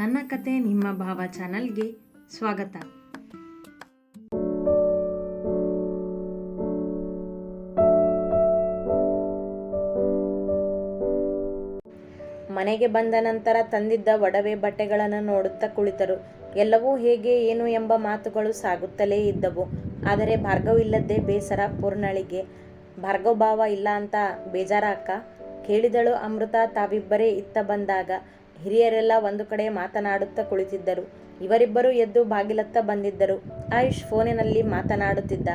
ನನ್ನ ಕತೆ ನಿಮ್ಮ ಭಾವ ಚಾನಲ್ಗೆ ಸ್ವಾಗತ. ಮನೆಗೆ ಬಂದ ನಂತರ ತಂದಿದ್ದ ಒಡವೆ ಬಟ್ಟೆಗಳನ್ನು ನೋಡುತ್ತಾ ಕುಳಿತರು. ಎಲ್ಲವೂ ಹೇಗೆ ಏನು ಎಂಬ ಮಾತುಗಳು ಸಾಗುತ್ತಲೇ ಇದ್ದವು. ಆದರೆ ಭಾರ್ಗವ್ ಬೇಸರ ಪೂರ್ಣಳಿಗೆ ಭಾರ್ಗವ ಭಾವ ಇಲ್ಲ ಅಂತ ಬೇಜಾರ ಅಕ್ಕ? ಕೇಳಿದಳು ಅಮೃತ ತಾವಿಬ್ಬರೇ ಇತ್ತ ಬಂದಾಗ. ಹಿರಿಯರೆಲ್ಲ ಒಂದು ಕಡೆ ಮಾತನಾಡುತ್ತಾ ಕುಳಿತಿದ್ದರು. ಇವರಿಬ್ಬರು ಎದ್ದು ಬಾಗಿಲತ್ತ ಬಂದಿದ್ದರು. ಆಯುಷ್ ಫೋನಿನಲ್ಲಿ ಮಾತನಾಡುತ್ತಿದ್ದ.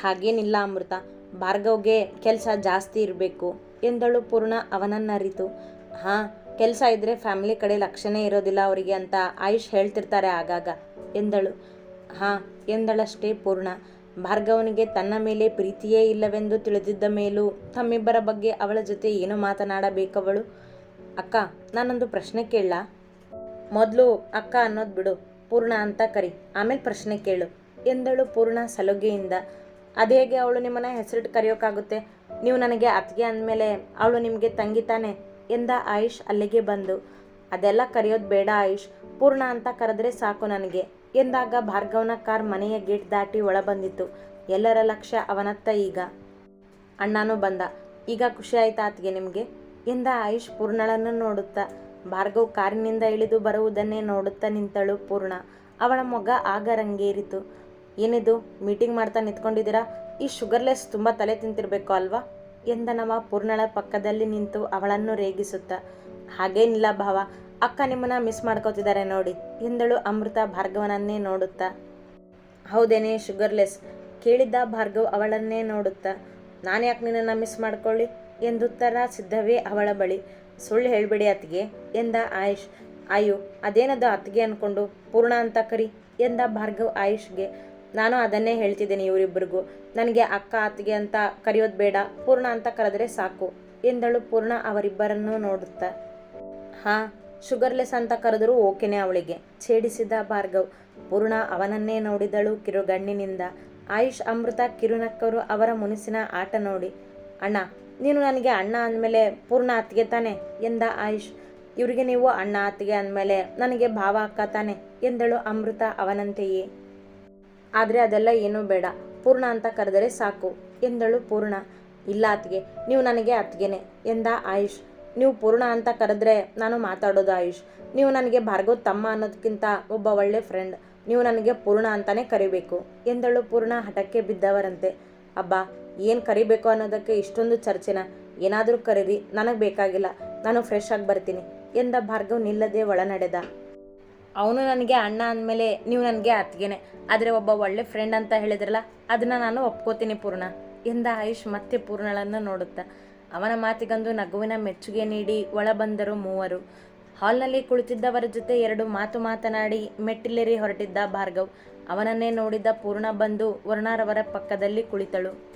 ಹಾಗೇನಿಲ್ಲ ಅಮೃತ, ಭಾರ್ಗವ್ಗೆ ಕೆಲಸ ಜಾಸ್ತಿ ಇರಬೇಕು, ಎಂದಳು ಪೂರ್ಣ ಅವನನ್ನರಿತು. ಹಾಂ, ಕೆಲಸ ಇದ್ದರೆ ಫ್ಯಾಮಿಲಿ ಕಡೆ ಲಕ್ಷಣೇ ಇರೋದಿಲ್ಲ ಅವರಿಗೆ ಅಂತ ಆಯುಷ್ ಹೇಳ್ತಿರ್ತಾರೆ ಆಗಾಗ, ಎಂದಳು. ಹಾಂ, ಎಂದಳಷ್ಟೇ ಪೂರ್ಣ. ಭಾರ್ಗವನಿಗೆ ತನ್ನ ಮೇಲೆ ಪ್ರೀತಿಯೇ ಇಲ್ಲವೆಂದು ತಿಳಿದಿದ್ದ ಮೇಲೂ ತಮ್ಮಿಬ್ಬರ ಬಗ್ಗೆ ಅವಳ ಜೊತೆ ಏನು ಮಾತನಾಡಬೇಕವಳು. ಅಕ್ಕ, ನಾನೊಂದು ಪ್ರಶ್ನೆ ಕೇಳಲಾ? ಮೊದಲು ಅಕ್ಕ ಅನ್ನೋದು ಬಿಡು, ಪೂರ್ಣ ಅಂತ ಕರಿ, ಆಮೇಲೆ ಪ್ರಶ್ನೆ ಕೇಳು. ಎಂದಳು ಪೂರ್ಣ ಸಲುಗೆಯಿಂದ. ಅದು ಹೇಗೆ ಅವಳು ನಿಮ್ಮನ್ನ ಹೆಸರಿಟ್ಟು ಕರೆಯೋಕ್ಕಾಗುತ್ತೆ ನೀವು ನನಗೆ ಅತ್ತಿಗೆ ಅಂದಮೇಲೆ ಅವಳು ನಿಮಗೆ ತಂಗಿ ತಾನೆ ಎಂದ ಆಯುಷ್ ಅಲ್ಲಿಗೆ ಬಂದು. ಅದೆಲ್ಲ ಕರೆಯೋದು ಬೇಡ ಆಯುಷ್, ಪೂರ್ಣ ಅಂತ ಕರೆದ್ರೆ ಸಾಕು ನನಗೆ ಎಂದಾಗ ಭಾರ್ಗವನ ಕಾರ್ ಮನೆಯ ಗೇಟ್ ದಾಟಿ ಒಳ ಬಂದಿತ್ತು. ಎಲ್ಲರ ಲಕ್ಷ್ಯ ಅವನತ್ತ ಈಗ. ಅಣ್ಣನೂ ಬಂದ. ಈಗ ಖುಷಿ ಆಯ್ತಾ ಆತ್ಗೆ ನಿಮಗೆ? ಎಂದ ಆಯುಷ್ ಪೂರ್ಣಳನ್ನು ನೋಡುತ್ತಾ. ಭಾರ್ಗವ್ ಕಾರಿನಿಂದ ಇಳಿದು ಬರುವುದನ್ನೇ ನೋಡುತ್ತಾ ನಿಂತಳು ಪೂರ್ಣ. ಅವಳ ಮೊಗ ಆಗ ರಂಗೇರಿತು. ಏನಿದು, ಮೀಟಿಂಗ್ ಮಾಡ್ತಾ ನಿಂತ್ಕೊಂಡಿದ್ದೀರಾ? ಈ ಶುಗರ್ಲೆಸ್ ತುಂಬ ತಲೆ ತಿಂತಿರ್ಬೇಕು ಅಲ್ವಾ? ನಮ್ಮ ಪೂರ್ಣಳ ಪಕ್ಕದಲ್ಲಿ ನಿಂತು ಅವಳನ್ನು ರೇಗಿಸುತ್ತಾ. ಹಾಗೇನಿಲ್ಲ ಭಾವ, ಅಕ್ಕ ನಿಮ್ಮನ್ನ ಮಿಸ್ ಮಾಡ್ಕೋತಿದ್ದಾರೆ ನೋಡಿ, ಎಂದಳು ಅಮೃತ ಭಾರ್ಗವನನ್ನೇ ನೋಡುತ್ತಾ. ಹೌದೇನೆ ಶುಗರ್ಲೆಸ್, ಕೇಳಿದ್ದ ಭಾರ್ಗವ್ ಅವಳನ್ನೇ ನೋಡುತ್ತಾ. ನಾನು ಯಾಕೆ ನಿನ್ನನ್ನು ಮಿಸ್ ಮಾಡ್ಕೊಳ್ಳಿ? ಎಂದುತ್ತರ ಸಿದ್ಧವೇ ಅವಳ ಬಳಿ. ಸುಳ್ಳು ಹೇಳ್ಬೇಡಿ ಅತ್ತಿಗೆ, ಎಂದ ಆಯುಷ್. ಅಯ್ಯೋ, ಅದೇನದು ಅತ್ತಿಗೆ ಅನ್ಕೊಂಡು, ಪೂರ್ಣ ಅಂತ ಕರಿ, ಎಂದ ಭಾರ್ಗವ್ ಆಯುಷ್ಗೆ. ನಾನು ಅದನ್ನೇ ಹೇಳ್ತಿದ್ದೇನೆ ಇವರಿಬ್ಬರಿಗೂ. ನನಗೆ ಅಕ್ಕ ಅತ್ತಿಗೆ ಅಂತ ಕರೆಯೋದು ಬೇಡ, ಪೂರ್ಣ ಅಂತ ಕರೆದ್ರೆ ಸಾಕು, ಎಂದಳು ಪೂರ್ಣ ಅವರಿಬ್ಬರನ್ನೂ ನೋಡುತ್ತಾ. ಹಾಂ, ಶುಗರ್ಲೆಸ್ ಅಂತ ಕರೆದರೂ ಓಕೆನೇ ಅವಳಿಗೆ, ಛೇಡಿಸಿದ ಭಾರ್ಗವ್. ಪೂರ್ಣ ಅವನನ್ನೇ ನೋಡಿದಳು ಕಿರುಗಣ್ಣಿನಿಂದ. ಆಯುಷ್ ಅಮೃತ ಕಿರುನಕ್ಕರು ಅವರ ಮುನಿಸಿನ ಆಟ ನೋಡಿ. ಅಣ್ಣ ನೀನು ನನಗೆ ಅಣ್ಣ ಅಂದಮೇಲೆ ಪೂರ್ಣ ಅತ್ತಿಗೆ ತಾನೆ ಎಂದ ಆಯುಷ್. ಇವರಿಗೆ ನೀವು ಅಣ್ಣ ಅತ್ತಿಗೆ ಅಂದಮೇಲೆ ನನಗೆ ಭಾವ ಅಕ್ಕ ತಾನೆ ಎಂದಳು ಅಮೃತ ಅವನಂತೆಯೇ. ಆದರೆ ಅದೆಲ್ಲ ಏನೂ ಬೇಡ. ಪೂರ್ಣ ಅಂತ ಕರೆದರೆ ಸಾಕು ಎಂದಳು ಪೂರ್ಣ. ಇಲ್ಲ ಅತ್ತಿಗೆ, ನೀವು ನನಗೆ ಅತ್ತಿಗೆನೆ ಎಂದ ಆಯುಷ್. ನೀವು ಪೂರ್ಣ ಅಂತ ಕರೆದ್ರೆ ನಾನು ಮಾತಾಡೋದು ಆಯುಷ್. ನೀವು ನನಗೆ ಭಾರ್ಗವ್ ತಮ್ಮ ಅನ್ನೋದಕ್ಕಿಂತ ಒಬ್ಬ ಒಳ್ಳೆ ಫ್ರೆಂಡ್ ನೀವು ನನಗೆ ಪೂರ್ಣ ಅಂತಾನೆ ಕರಿಬೇಕು ಎಂದಳು ಪೂರ್ಣ ಹಠಕ್ಕೆ ಬಿದ್ದವರಂತೆ. ಅಬ್ಬಾ ಏನು ಕರಿಬೇಕು ಅನ್ನೋದಕ್ಕೆ ಇಷ್ಟೊಂದು ಚರ್ಚೆನ? ಏನಾದರೂ ಕರೀರಿ, ನನಗೆ ಬೇಕಾಗಿಲ್ಲ. ನಾನು ಫ್ರೆಶ್ ಆಗಿ ಬರ್ತೀನಿ ಎಂದ ಭಾರ್ಗವ್ ನಿಲ್ಲದೆ ಒಳನಡೆದ. ಅವನು ನನಗೆ ಅಣ್ಣ ಅಂದಮೇಲೆ ನೀವು ನನಗೆ ಅತ್ತಿಗೆನೆ. ಆದರೆ ಒಬ್ಬ ಒಳ್ಳೆ ಫ್ರೆಂಡ್ ಅಂತ ಹೇಳಿದ್ರಲ್ಲ ಅದನ್ನು ನಾನು ಒಪ್ಕೋತೀನಿ ಪೂರ್ಣ ಎಂದ ಆಯುಷ್ ಮತ್ತೆ ಪೂರ್ಣಳನ್ನು ನೋಡುತ್ತಾ. ಅವನ ಮಾತಿಗಂದು ನಗುವಿನ ಮೆಚ್ಚುಗೆ ನೀಡಿ ಒಳ ಬಂದರು ಮೂವರು. ಹಾಲ್ನಲ್ಲಿ ಕುಳಿತಿದ್ದವರ ಜೊತೆ ಎರಡು ಮಾತು ಮಾತನಾಡಿ ಮೆಟ್ಟಿಲೇರಿ ಹೊರಟಿದ್ದ ಭಾರ್ಗವ್. ಅವನನ್ನೇ ನೋಡಿದ ಪೂರ್ಣ ಬಂದು ವರುಣಾರವರ ಪಕ್ಕದಲ್ಲಿ ಕುಳಿತಳು.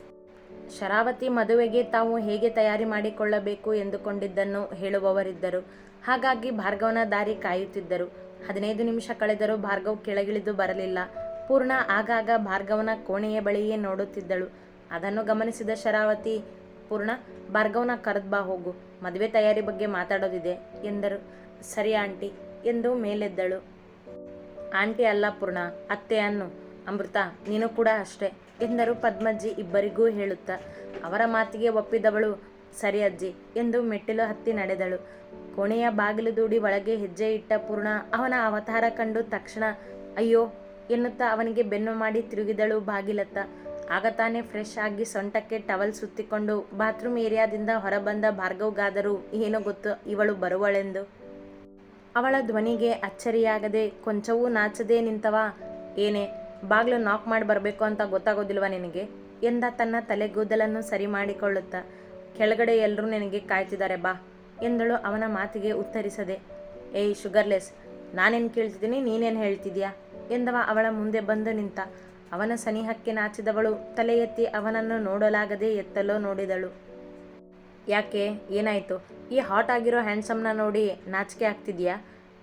ಶರಾವತಿ ಮದುವೆಗೆ ತಾವು ಹೇಗೆ ತಯಾರಿ ಮಾಡಿಕೊಳ್ಳಬೇಕು ಎಂದುಕೊಂಡಿದ್ದನ್ನು ಹೇಳುವವರಿದ್ದರು. ಹಾಗಾಗಿ ಭಾರ್ಗವನ ದಾರಿ ಕಾಯುತ್ತಿದ್ದರು. ಹದಿನೈದು ನಿಮಿಷ ಕಳೆದರೂ ಭಾರ್ಗವ್ ಕೆಳಗಿಳಿದು ಬರಲಿಲ್ಲ. ಪೂರ್ಣ ಆಗಾಗ ಭಾರ್ಗವನ ಕೋಣೆಯ ಬಳಿಯೇ ನೋಡುತ್ತಿದ್ದಳು. ಅದನ್ನು ಗಮನಿಸಿದ ಶರಾವತಿ, ಪೂರ್ಣ, ಭಾರ್ಗವನ ಕರೆದ್ಬಾ ಹೋಗು. ಮದುವೆ ತಯಾರಿ ಬಗ್ಗೆ ಮಾತಾಡೋದಿದೆ ಎಂದರು. ಸರಿ ಆಂಟಿ ಎಂದು ಮೇಲೆದ್ದಳು. ಆಂಟಿ ಅಲ್ಲ ಪೂರ್ಣ, ಅತ್ತೆ ಅನ್ನು. ಅಮೃತ, ನೀನು ಕೂಡ ಅಷ್ಟೇ. ಎಂದರು ಪದ್ಮಜ್ಜಿ ಇಬ್ಬರಿಗೂ ಹೇಳುತ್ತಾ. ಅವರ ಮಾತಿಗೆ ಒಪ್ಪಿದವಳು, ಸರಿ ಅಜ್ಜಿ ಎಂದು ಮೆಟ್ಟಿಲು ಹತ್ತಿ ನಡೆದಳು. ಕೋಣೆಯ ಬಾಗಿಲು ದೂಡಿ ಒಳಗೆ ಹೆಜ್ಜೆ ಇಟ್ಟ ಪೂರ್ಣ ಅವನ ಅವತಾರ ಕಂಡು ತಕ್ಷಣ, ಅಯ್ಯೋ ಎನ್ನುತ್ತಾ ಅವನಿಗೆ ಬೆನ್ನು ಮಾಡಿ ತಿರುಗಿದಳು ಬಾಗಿಲತ್ತ. ಆಗ ತಾನೇ ಫ್ರೆಶ್ ಆಗಿ ಸೊಂಟಕ್ಕೆ ಟವಲ್ ಸುತ್ತಿಕೊಂಡು ಬಾತ್ರೂಮ್ ಏರಿಯಾದಿಂದ ಹೊರಬಂದ ಭಾರ್ಗವ್ಗಾದರೂ ಏನೋ ಗೊತ್ತು ಇವಳು ಬರುವಳೆಂದು. ಅವಳ ಧ್ವನಿಗೆ ಅಚ್ಚರಿಯಾಗದೆ, ಕೊಂಚವೂ ನಾಚದೆ ನಿಂತವ? ಏನೇ ಬಾಗ್ಲು ನಾಕ್ ಮಾಡಿ ಬರಬೇಕು ಅಂತ ಗೊತ್ತಾಗೋದಿಲ್ವ ನಿನಗೆ? ಎಂದ ತನ್ನ ತಲೆಗೂದಲನ್ನು ಸರಿ ಮಾಡಿಕೊಳ್ಳುತ್ತಾ ಕೆಳಗಡೆ ಎಲ್ಲರೂ ನಿನಗೆ ಕಾಯ್ತಿದ್ದಾರೆ ಬಾ ಎಂದಳು ಅವನ ಮಾತಿಗೆ ಉತ್ತರಿಸದೆ. ಏಯ್ ಶುಗರ್ಲೆಸ್, ನಾನೇನು ಕೇಳ್ತಿದ್ದೀನಿ, ನೀನೇನು ಹೇಳ್ತಿದ್ಯಾ? ಎಂದವ ಅವಳ ಮುಂದೆ ಬಂದು ನಿಂತ. ಅವನ ಸನಿಹಕ್ಕೆ ನಾಚಿದವಳು ತಲೆ ಎತ್ತಿ ಅವನನ್ನು ನೋಡಲಾಗದೆ ಎತ್ತಲೋ ನೋಡಿದಳು. ಯಾಕೆ, ಏನಾಯಿತು? ಈ ಹಾಟ್ ಆಗಿರೋ ಹ್ಯಾಂಡ್ಸಮ್ನ ನೋಡಿ ನಾಚಿಕೆ ಆಗ್ತಿದ್ಯಾ?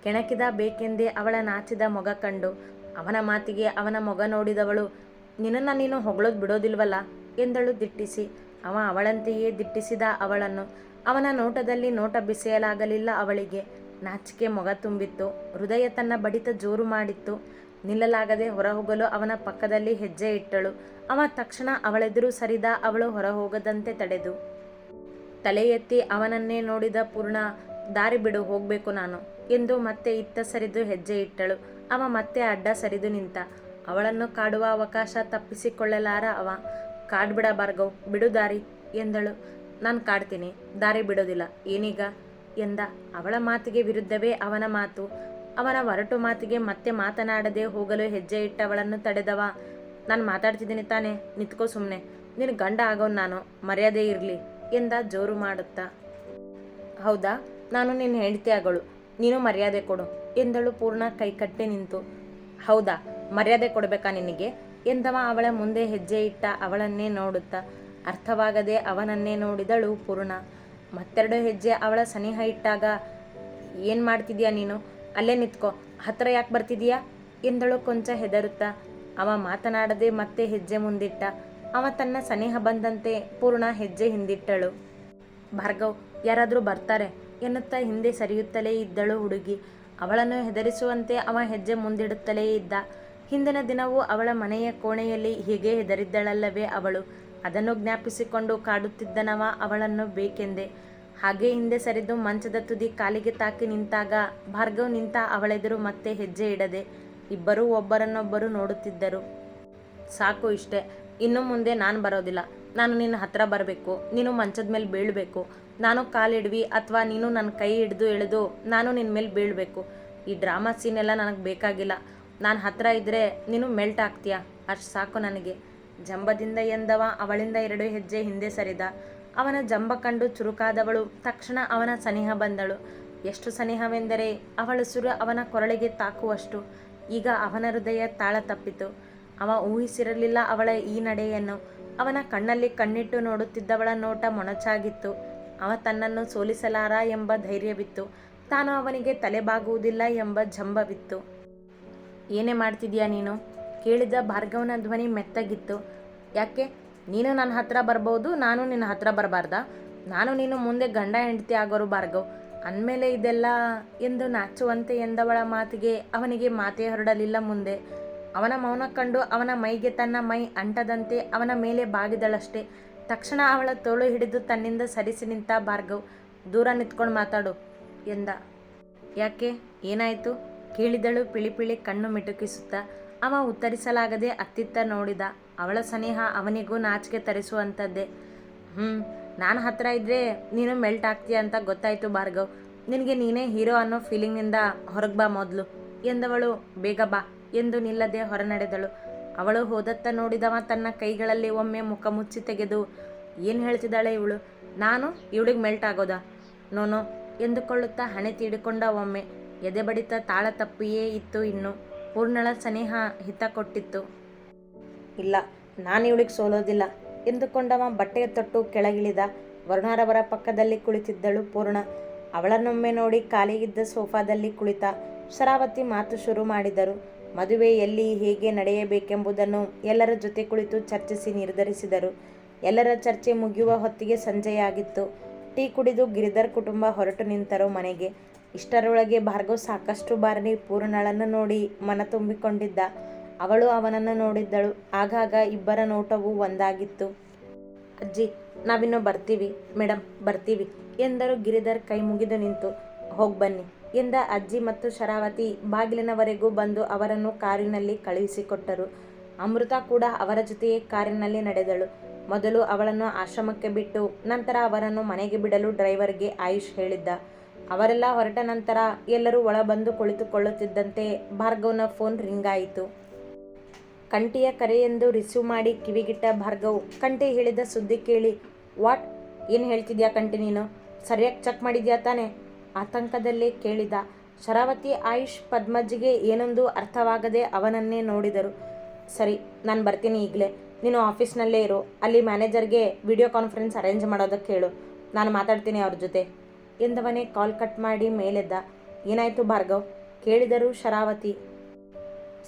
ಕೆಣಕಿದ ಬೇಕೆಂದೇ ಅವಳ ನಾಚಿದ ಮೊಗ ಕಂಡು ಅವನ ಮಾತಿಗೆ ಅವನ ಮೊಗ ನೋಡಿದವಳು, ನಿನ್ನನ್ನು ನೀನು ಹೊಗಳೋದು ಬಿಡೋದಿಲ್ವಲ್ಲ? ಎಂದಳು ದಿಟ್ಟಿಸಿ. ಅವ ಅವಳಂತೆಯೇ ದಿಟ್ಟಿಸಿದ ಅವಳನ್ನು. ಅವನ ನೋಟದಲ್ಲಿ ನೋಟ ಬಿಸಿಯಲಾಗಲಿಲ್ಲ ಅವಳಿಗೆ. ನಾಚಿಕೆ ಮೊಗ ತುಂಬಿತ್ತು. ಹೃದಯ ತನ್ನ ಬಡಿತ ಜೋರು ಮಾಡಿತ್ತು. ನಿಲ್ಲಲಾಗದೆ ಹೊರಹೋಗಲು ಅವನ ಪಕ್ಕದಲ್ಲಿ ಹೆಜ್ಜೆ ಇಟ್ಟಳು. ಅವ ತಕ್ಷಣ ಅವಳೆದುರು ಸರಿದ ಅವಳು ಹೊರಹೋಗದಂತೆ ತಡೆದು. ತಲೆ ಎತ್ತಿ ಅವನನ್ನೇ ನೋಡಿದ ಪೂರ್ಣ, ದಾರಿ ಬಿಡು, ಹೋಗ್ಬೇಕು ನಾನು ಎಂದು ಮತ್ತೆ ಇತ್ತ ಸರಿದು ಹೆಜ್ಜೆ ಇಟ್ಟಳು. ಅವ ಮತ್ತೆ ಅಡ್ಡ ಸರಿದು ನಿಂತ. ಅವಳನ್ನು ಕಾಡುವ ಅವಕಾಶ ತಪ್ಪಿಸಿಕೊಳ್ಳಲಾರ ಅವ. ಕಾಡ್ಬಿಡ ಭಾರ್ಗವ್, ಬಿಡು ದಾರಿ ಎಂದಳು. ನಾನು ಕಾಡ್ತೀನಿ, ದಾರಿ ಬಿಡೋದಿಲ್ಲ. ಏನೀಗ ಎಂದ. ಅವಳ ಮಾತಿಗೆ ವಿರುದ್ಧವೇ ಅವನ ಮಾತು. ಅವನ ಹೊರಟು ಮಾತಿಗೆ ಮತ್ತೆ ಮಾತನಾಡದೆ ಹೋಗಲು ಹೆಜ್ಜೆ ಇಟ್ಟವಳನ್ನು ತಡೆದವ. ನಾನು ಮಾತಾಡ್ತಿದ್ದೀನಿ ತಾನೆ, ನಿಂತ್ಕೋ ಸುಮ್ಮನೆ ನಿನ್ನ ಗಂಡ ಆಗೋ ನಾನು, ಮರ್ಯಾದೆ ಇರಲಿ ಎಂದ ಜೋರು ಮಾಡುತ್ತಾ. ಹೌದಾ, ನಾನು ನಿನ್ನ ಹೆಂಡತಿ ಆಗೋಳು. ನೀನು ಮರ್ಯಾದೆ ಕೊಡು. ಎಂದಳು ಪೂರ್ಣ ಕೈಕಟ್ಟೆ ನಿಂತು. ಹೌದಾ, ಮರ್ಯಾದೆ ಕೊಡಬೇಕಾ ನಿನಗೆ? ಎಂದವ ಅವಳ ಮುಂದೆ ಹೆಜ್ಜೆ ಇಟ್ಟ ಅವಳನ್ನೇ ನೋಡುತ್ತಾ. ಅರ್ಥವಾಗದೆ ಅವನನ್ನೇ ನೋಡಿದಳು ಪೂರ್ಣ. ಮತ್ತೆರಡು ಹೆಜ್ಜೆ ಅವಳ ಸನಿಹ ಇಟ್ಟಾಗ, ಏನು ಮಾಡ್ತಿದ್ಯಾ ನೀನು? ಅಲ್ಲೇ ನಿತ್ಕೋ. ಹತ್ರ ಯಾಕೆ ಬರ್ತಿದೀಯಾ? ಎಂದಳು ಕೊಂಚ ಹೆದರುತ್ತಾ. ಅವ ಮಾತನಾಡದೆ ಮತ್ತೆ ಹೆಜ್ಜೆ ಮುಂದಿಟ್ಟ. ಅವ ತನ್ನ ಸನಿಹ ಬಂದಂತೆ ಪೂರ್ಣ ಹೆಜ್ಜೆ ಹಿಂದಿಟ್ಟಳು. ಭಾರ್ಗವ್, ಯಾರಾದರೂ ಬರ್ತಾರೆ? ಎನ್ನುತ್ತಾ ಹಿಂದೆ ಸರಿಯುತ್ತಲೇ ಇದ್ದಳು ಹುಡುಗಿ. ಅವಳನ್ನು ಹೆದರಿಸುವಂತೆ ಅವ ಹೆಜ್ಜೆ ಮುಂದಿಡುತ್ತಲೇ ಇದ್ದ. ಹಿಂದಿನ ದಿನವೂ ಅವಳ ಮನೆಯ ಕೋಣೆಯಲ್ಲಿ ಹೀಗೆ ಹೆದರಿದ್ದಳಲ್ಲವೇ ಅವಳು. ಅದನ್ನು ಜ್ಞಾಪಿಸಿಕೊಂಡು ಕಾಡುತ್ತಿದ್ದನವ ಅವಳನ್ನು ಬೇಕೆಂದೆ. ಹಾಗೆ ಹಿಂದೆ ಸರಿದು ಮಂಚದ ತುದಿ ಕಾಲಿಗೆ ತಾಕಿ ನಿಂತಾಗ ಭಾರ್ಗವ್ ನಿಂತ ಅವಳೆದುರು ಮತ್ತೆ ಹೆಜ್ಜೆ ಇಡದೆ ಇಬ್ಬರೂ ಒಬ್ಬರನ್ನೊಬ್ಬರು ನೋಡುತ್ತಿದ್ದರು. ಸಾಕು ಇಷ್ಟೆ, ಇನ್ನು ಮುಂದೆ ನಾನು ಬರೋದಿಲ್ಲ. ನಾನು ನಿನ್ನ ಹತ್ರ ಬರಬೇಕು. ನೀನು ಮಂಚದ ಮೇಲೆ ಬೀಳಬೇಕು. ನಾನು ಕಾಲಿಡ್ವಿ ಅಥವಾ ನೀನು ನನ್ನ ಕೈ ಹಿಡಿದು ಎಳೆದು ನಾನು ನಿನ್ನ ಮೇಲೆ ಬೀಳಬೇಕು. ಈ ಡ್ರಾಮಾ ಸೀನ್ ಎಲ್ಲ ನನಗೆ ಬೇಕಾಗಿಲ್ಲ. ನಾನು ಹತ್ತಿರ ಇದ್ದರೆ ನೀನು ಮೆಲ್ಟ್ ಆಗ್ತೀಯಾ? ಅಷ್ಟು ಸಾಕು ನನಗೆ. ಜಂಬದಿಂದ ಎಂದವ, ಅವಳಿಂದ ಎರಡು ಹೆಜ್ಜೆ ಹಿಂದೆ ಸರಿದ. ಅವನ ಜಂಬ ಕಂಡು ಚುರುಕಾದವಳು, ತಕ್ಷಣ ಅವನ ಸನಿಹ ಬಂದಳು. ಎಷ್ಟು ಸನಿಹವೆಂದರೆ, ಅವಳ ಸುರು ಅವನ ಕೊರಳಿಗೆ ತಾಕುವಷ್ಟು. ಈಗ ಅವನ ಹೃದಯ ತಾಳ ತಪ್ಪಿತು. ಅವ ಊಹಿಸಿರಲಿಲ್ಲ ಅವಳ ಈ ನಡೆಯನ್ನು. ಅವನ ಕಣ್ಣಲ್ಲಿ ಕಣ್ಣಿಟ್ಟು ನೋಡುತ್ತಿದ್ದವಳ ನೋಟ ಮೊಣಚಾಗಿತ್ತು. ಅವ ತನ್ನನ್ನು ಸೋಲಿಸಲಾರ ಎಂಬ ಧೈರ್ಯವಿತ್ತು. ತಾನು ಅವನಿಗೆ ತಲೆಬಾಗುವುದಿಲ್ಲ ಎಂಬ ಜಂಬವಿತ್ತು. ಏನೇ ಮಾಡ್ತಿದ್ಯಾ ನೀನು? ಕೇಳಿದ ಭಾರ್ಗವನ ಧ್ವನಿ ಮೆತ್ತಗಿತ್ತು. ಯಾಕೆ? ನೀನು ನನ್ನ ಹತ್ರ ಬರ್ಬೋದು, ನಾನು ನಿನ್ನ ಹತ್ರ ಬರಬಾರ್ದ? ನಾನು ನೀನು ಮುಂದೆ ಗಂಡ ಹೆಂಡತಿ ಆಗೋರು ಭಾರ್ಗವ್ ಅಂದಮೇಲೆ ಇದೆಲ್ಲ ಎಂದು ನಾಚುವಂತೆ ಎಂದವಳ ಮಾತಿಗೆ ಅವನಿಗೆ ಮಾತೇ ಹೊರಡಲಿಲ್ಲ ಮುಂದೆ. ಅವನ ಮೌನ ಕಂಡು ಅವನ ಮೈಗೆ ತನ್ನ ಮೈ ಅಂಟದಂತೆ ಅವನ ಮೇಲೆ ಬಾಗಿದಳಷ್ಟೇ. ತಕ್ಷಣ ಅವಳ ತೋಳು ಹಿಡಿದು ತನ್ನಿಂದ ಸರಿಸಿ ನಿಂತ ಭಾರ್ಗವ್, ದೂರ ನಿಂತ್ಕೊಂಡು ಮಾತಾಡು ಎಂದ. ಯಾಕೆ? ಏನಾಯಿತು? ಕೇಳಿದಳು ಪಿಳಿ ಪಿಳಿ ಕಣ್ಣು ಮಿಟುಕಿಸುತ್ತಾ. ಅವ ಉತ್ತರಿಸಲಾಗದೆ ಅತ್ತಿತ್ತ ನೋಡಿದ. ಅವಳ ಸನಿಹ ಅವನಿಗೂ ನಾಚಿಕೆ ತರಿಸುವಂಥದ್ದೇ ಹ್ಞೂ ನಾನು ಹತ್ರ ಇದ್ದರೆ ನೀನು ಮೆಲ್ಟ್ ಆಗ್ತೀಯ ಅಂತ ಗೊತ್ತಾಯಿತು ಭಾರ್ಗವ್. ನಿನಗೆ ನೀನೇ ಹೀರೋ ಅನ್ನೋ ಫೀಲಿಂಗ್ನಿಂದ ಹೊರಗೆ ಬಾ ಮೊದಲು ಎಂದವಳು. ಬೇಗ ಬಾ ಎಂದು ನಿಲ್ಲದೆ ಹೊರನಡೆದಳು. ಅವಳು ಹೋದತ್ತ ನೋಡಿದವ ತನ್ನ ಕೈಗಳಲ್ಲಿ ಒಮ್ಮೆ ಮುಖ ಮುಚ್ಚಿ ತೆಗೆದು, ಏನು ಹೇಳ್ತಿದ್ದಾಳೆ ಇವಳು? ನಾನು ಇವಳಿಗೆ ಮೆಲ್ಟ್ ಆಗೋದಾ? ನೋನೋ? ಎಂದುಕೊಳ್ಳುತ್ತಾ ಹಣೆ ತೀಡಿಕೊಂಡ ಒಮ್ಮೆ ಎದೆ ಬಡಿತ ತಾಳ ತಪ್ಪಿಯೇ ಇತ್ತು ಇನ್ನು. ಪೂರ್ಣಳ ಸನೇಹ ಹಿತ ಕೊಟ್ಟಿತ್ತು. ಇಲ್ಲ, ನಾನು ಇವಳಿಗೆ ಸೋಲೋದಿಲ್ಲ. ಎಂದುಕೊಂಡವ ಬಟ್ಟೆಯ ತೊಟ್ಟು ಕೆಳಗಿಳಿದ. ವರುಣಾರವರ ಪಕ್ಕದಲ್ಲಿ ಕುಳಿತಿದ್ದಳು ಪೂರ್ಣ. ಅವಳನ್ನೊಮ್ಮೆ ನೋಡಿ ಖಾಲಿಗಿದ್ದ ಸೋಫಾದಲ್ಲಿ ಕುಳಿತ. ಶರಾವತಿ ಮಾತು ಶುರು ಮಾಡಿದರು. ಮದುವೆ ಎಲ್ಲಿ ಹೇಗೆ ನಡೆಯಬೇಕೆಂಬುದನ್ನು ಎಲ್ಲರ ಜೊತೆ ಕುಳಿತು ಚರ್ಚಿಸಿ ನಿರ್ಧರಿಸಿದರು. ಎಲ್ಲರ ಚರ್ಚೆ ಮುಗಿಯುವ ಹೊತ್ತಿಗೆ ಸಂಜೆಯಾಗಿತ್ತು. ಟೀ ಕುಡಿದು ಗಿರಿಧರ್ ಕುಟುಂಬ ಹೊರಟು ನಿಂತರು ಮನೆಗೆ. ಇಷ್ಟರೊಳಗೆ ಭಾರ್ಗವ್ ಸಾಕಷ್ಟು ಬಾರಿ ಪೂರ್ಣಳನ್ನು ನೋಡಿ ಮನ ತುಂಬಿಕೊಂಡಿದ್ದ. ಅವಳು ಅವನನ್ನು ನೋಡಿದ್ದಳು. ಆಗಾಗ ಇಬ್ಬರ ನೋಟವು ಒಂದಾಗಿತ್ತು. ಅಜ್ಜಿ, ನಾವಿನ್ನು ಬರ್ತೀವಿ. ಮೇಡಮ್ ಬರ್ತೀವಿ ಎಂದರು ಗಿರಿಧರ್ ಕೈ ಮುಗಿದು ನಿಂತು. ಹೋಗಿ ಬನ್ನಿ. ಎಂದ ಅಜ್ಜಿ ಮತ್ತು ಶರಾವತಿ ಬಾಗಿಲಿನವರೆಗೂ ಬಂದು ಅವರನ್ನು ಕಾರಿನಲ್ಲಿ ಕಳುಹಿಸಿಕೊಟ್ಟರು. ಅಮೃತ ಕೂಡ ಅವರ ಜೊತೆಯೇ ಕಾರಿನಲ್ಲಿ ನಡೆದಳು. ಮೊದಲು ಅವಳನ್ನು ಆಶ್ರಮಕ್ಕೆ ಬಿಟ್ಟು, ನಂತರ ಅವರನ್ನು ಮನೆಗೆ ಬಿಡಲು ಡ್ರೈವರ್ಗೆ ಆಯುಷ್ ಹೇಳಿದ್ದ. ಅವರೆಲ್ಲ ಹೊರಟ ನಂತರ ಎಲ್ಲರೂ ಒಳ ಬಂದು ಕುಳಿತುಕೊಳ್ಳುತ್ತಿದ್ದಂತೆ ಭಾರ್ಗವ್ನ ಫೋನ್ ರಿಂಗ್ ಆಯಿತು. ಕಂಠಿಯ ಕರೆಯೆಂದು ರಿಸೀವ್ ಮಾಡಿ ಕಿವಿಗಿಟ್ಟ ಭಾರ್ಗವ್ ಕಂಠಿ ಹೇಳಿದ ಸುದ್ದಿ ಕೇಳಿ, ವಾಟ್? ಏನು ಹೇಳ್ತಿದ್ಯಾ ಕಂಠಿ ನೀನು? ಸರಿಯಾಗಿ ಚೆಕ್ ಮಾಡಿದ್ಯಾ ತಾನೆ? ಆತಂಕದಲ್ಲೇ ಕೇಳಿದ. ಶರಾವತಿ ಆಯುಷ್ ಪದ್ಮಜ್ಜಿಗೆ ಏನೊಂದು ಅರ್ಥವಾಗದೆ ಅವನನ್ನೇ ನೋಡಿದರು. ಸರಿ, ನಾನು ಬರ್ತೀನಿ ಈಗಲೇ. ನೀನು ಆಫೀಸ್ನಲ್ಲೇ ಇರು. ಅಲ್ಲಿ ಮ್ಯಾನೇಜರ್ಗೆ ವಿಡಿಯೋ ಕಾನ್ಫರೆನ್ಸ್ ಅರೇಂಜ್ ಮಾಡೋದಕ್ಕೆ ಹೇಳು ನಾನು ಮಾತಾಡ್ತೀನಿ ಅವ್ರ ಜೊತೆ. ಎಂದವನೇ ಕಾಲ್ ಕಟ್ ಮಾಡಿ ಮೇಲೆದ್ದ. ಏನಾಯಿತು ಭಾರ್ಗವ್? ಕೇಳಿದರು ಶರಾವತಿ.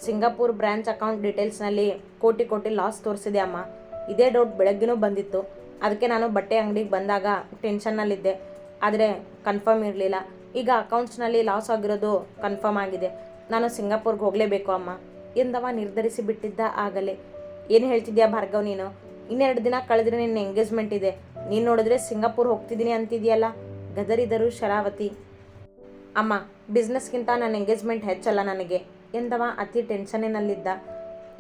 ಸಿಂಗಾಪುರ್ ಬ್ರ್ಯಾಂಚ್ ಅಕೌಂಟ್ ಡೀಟೇಲ್ಸ್ನಲ್ಲಿ ಕೋಟಿ ಕೋಟಿ ಲಾಸ್ ತೋರಿಸಿದೆ ಅಮ್ಮ. ಇದೇ ಡೌಟ್ ಬೆಳಗ್ಗೆನೂ ಬಂದಿತ್ತು. ಅದಕ್ಕೆ ನಾನು ಬಟ್ಟೆ ಅಂಗಡಿಗೆ ಬಂದಾಗ ಟೆನ್ಷನ್ನಲ್ಲಿದ್ದೆ. ಆದರೆ ಕನ್ಫರ್ಮ್ ಇರಲಿಲ್ಲ. ಈಗ ಅಕೌಂಟ್ಸ್ನಲ್ಲಿ ಲಾಸ್ ಆಗಿರೋದು ಕನ್ಫರ್ಮ್ ಆಗಿದೆ. ನಾನು ಸಿಂಗಾಪುರ್ಗೆ ಹೋಗಲೇಬೇಕು ಅಮ್ಮ. ಎಂದವ ನಿರ್ಧರಿಸಿ ಬಿಟ್ಟಿದ್ದ ಆಗಲೇ. ಏನು ಹೇಳ್ತಿದ್ಯಾ ಭಾರ್ಗವ್ ನೀನು? ಇನ್ನೆರಡು ದಿನ ಕಳೆದ್ರೆ ನಿನ್ನ ಎಂಗೇಜ್ಮೆಂಟ್ ಇದೆ. ನೀನು ನೋಡಿದ್ರೆ ಸಿಂಗಾಪುರ್ ಹೋಗ್ತಿದ್ದೀನಿ ಅಂತಿದೆಯಲ್ಲ? ಗದರಿದರು ಶರಾವತಿ. ಅಮ್ಮ ಬಿಸ್ನೆಸ್ಗಿಂತ ನನ್ನ ಎಂಗೇಜ್ಮೆಂಟ್ ಹೆಚ್ಚಲ್ಲ ನನಗೆ, ಎಂದವ ಅತಿ ಟೆನ್ಷನ್ನಿನಲ್ಲಿದ್ದ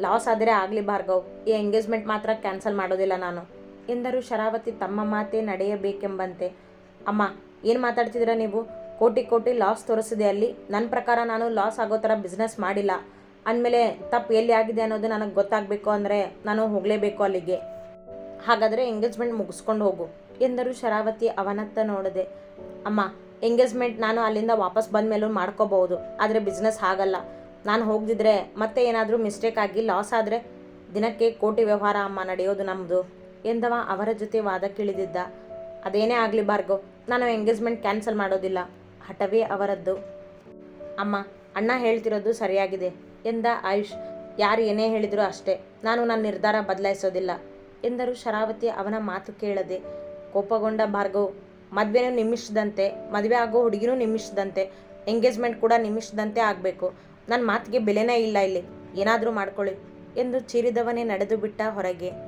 ಲಾಸ್ ಆದರೆ ಆಗಲಿ ಭಾರ್ಗವ್, ಈ ಎಂಗೇಜ್ಮೆಂಟ್ ಮಾತ್ರ ಕ್ಯಾನ್ಸಲ್ ಮಾಡೋದಿಲ್ಲ ನಾನು, ಎಂದರು ಶರಾವತಿ ತಮ್ಮ ಮಾತೇ ನಡೆಯಬೇಕೆಂಬಂತೆ. ಅಮ್ಮ, ಏನು ಮಾತಾಡ್ತಿದ್ದೀರಾ ನೀವು? ಕೋಟಿ ಕೋಟಿ ಲಾಸ್ ತೋರಿಸಿದೆ ಅಲ್ಲಿ. ನನ್ನ ಪ್ರಕಾರ ನಾನು ಲಾಸ್ ಆಗೋ ಥರ ಬಿಸ್ನೆಸ್ ಮಾಡಿಲ್ಲ. ಅಂದಮೇಲೆ ತಪ್ಪು ಎಲ್ಲಿ ಆಗಿದೆ ಅನ್ನೋದು ನನಗೆ ಗೊತ್ತಾಗಬೇಕು ಅಂದರೆ ನಾನು ಹೋಗಲೇಬೇಕು ಅಲ್ಲಿಗೆ. ಹಾಗಾದರೆ ಎಂಗೇಜ್ಮೆಂಟ್ ಮುಗಿಸ್ಕೊಂಡು ಹೋಗು, ಎಂದರು ಶರಾವತಿ ಅವನತ್ತ ನೋಡಿದೆ. ಅಮ್ಮ ಎಂಗೇಜ್ಮೆಂಟ್ ನಾನು ಅಲ್ಲಿಂದ ವಾಪಸ್ ಬಂದ ಮೇಲೂ ಮಾಡ್ಕೋಬಹುದು, ಆದರೆ ಬಿಸ್ನೆಸ್ ಆಗಲ್ಲ ನಾನು ಹೋಗದಿದ್ರೆ ಮತ್ತೆ ಏನಾದರೂ ಮಿಸ್ಟೇಕ್ ಆಗಿ ಲಾಸ್ ಆದರೆ ದಿನಕ್ಕೆ ಕೋಟಿ ವ್ಯವಹಾರ ಅಮ್ಮ ನಡೆಯೋದು ನಮ್ಮದು ಎಂದವ ಅವರ ಜೊತೆ ವಾದಕ್ಕಿಳಿದಿದ್ದ ಅದೇನೇ ಆಗಲಿ ಭಾರ್ಗವ್ ನಾನು ಎಂಗೇಜ್ಮೆಂಟ್ ಕ್ಯಾನ್ಸಲ್ ಮಾಡೋದಿಲ್ಲ. ಹಠವೇ ಅವರದ್ದು. ಅಮ್ಮ, ಅಣ್ಣ ಹೇಳ್ತಿರೋದು ಸರಿಯಾಗಿದೆ. ಎಂದ ಆಯುಷ್, ಯಾರು ಏನೇ ಹೇಳಿದರೂ ಅಷ್ಟೇ. ನಾನು ನನ್ನ ನಿರ್ಧಾರ ಬದಲಾಯಿಸೋದಿಲ್ಲ ಎಂದರು ಶರಾವತಿ ಅವನ ಮಾತು ಕೇಳದೆ. ಕೋಪಗೊಂಡ ಭಾರ್ಗವ್, ಮದುವೆನೂ ನಿಮಿಷದಂತೆ, ಮದುವೆ ಆಗೋ ಹುಡುಗಿನೂ ನಿಮಿಷದಂತೆ ಎಂಗೇಜ್ಮೆಂಟ್ ಕೂಡ ನಿಮಿಷದಂತೆ ಆಗಬೇಕು. ನನ್ನ ಮಾತಿಗೆ ಬೆಲೆನೇ ಇಲ್ಲ ಇಲ್ಲಿ. ಏನಾದರೂ ಮಾಡ್ಕೊಳ್ಳಿ ಎಂದು ಚೀರಿದವನೇ ನಡೆದು ಬಿಟ್ಟ ಹೊರಗೆ.